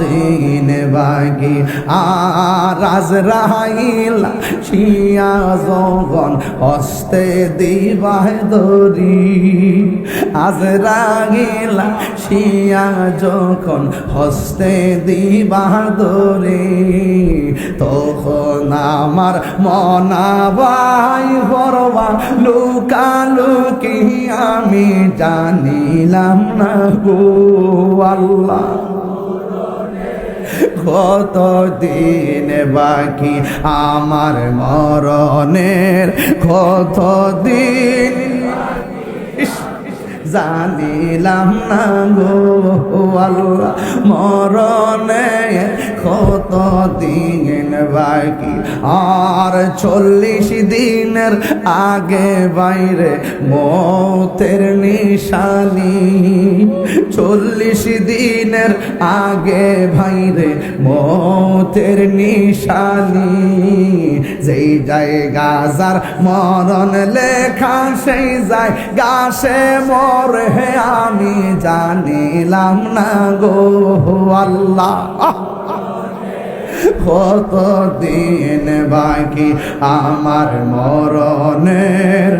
দিন বাগি আজ রাজরাইল শিয়া জগন হস্তে দিবায় দরি আজ রাগিলা শিয়া যখন হস্তে দিবা দরি তখন আমার মনাবাই বরবা লুকালুকি আমি জানিলাম না গো আল্লাহ। কত দিন বাকি আমার মরণের? কত দিন জানিলাম না গো আল্লাহ, মরণে কত দিন বাকি? আর চল্লিশ দিনের আগে বাইরে মতের নিশানি। চল্লিশ দিনের আগে ভাইরে মতের নিশানি। যেই যায় গাজার মরণ লেখা, সেই যায় গাছে মর হে আমি জানিলাম না গো আল্লাহ। কত দিন বাকি আমার মরণের?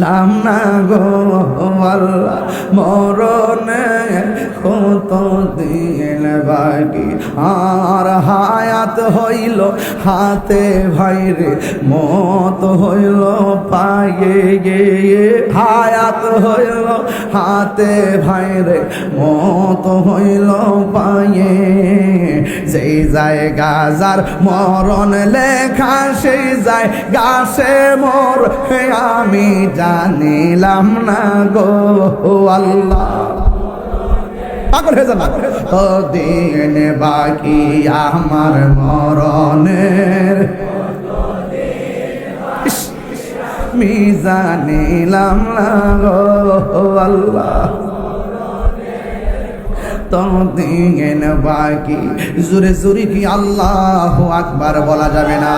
লাম না গো আল্লাহ মরণে কত দিন বাকি আর হায়াত হইল হাতে ভাইরে, মত হইল পায়ে গে হায়াত হইল হাতে ভাইরে, মত হইল পায়ে। যেই যায় গাজার মরণ লেখা, সেই যায় গাছে মোর। আমি জানিলাম না গো আল্লাহ। পাগল হয়ে যান তো দিন বাকি আমার মরণের। ইস, মি জানিলাম না আল্লাহ। তো দিন বাকি জোরে জোরে কি আল্লাহ আকবার বলা যাবে না।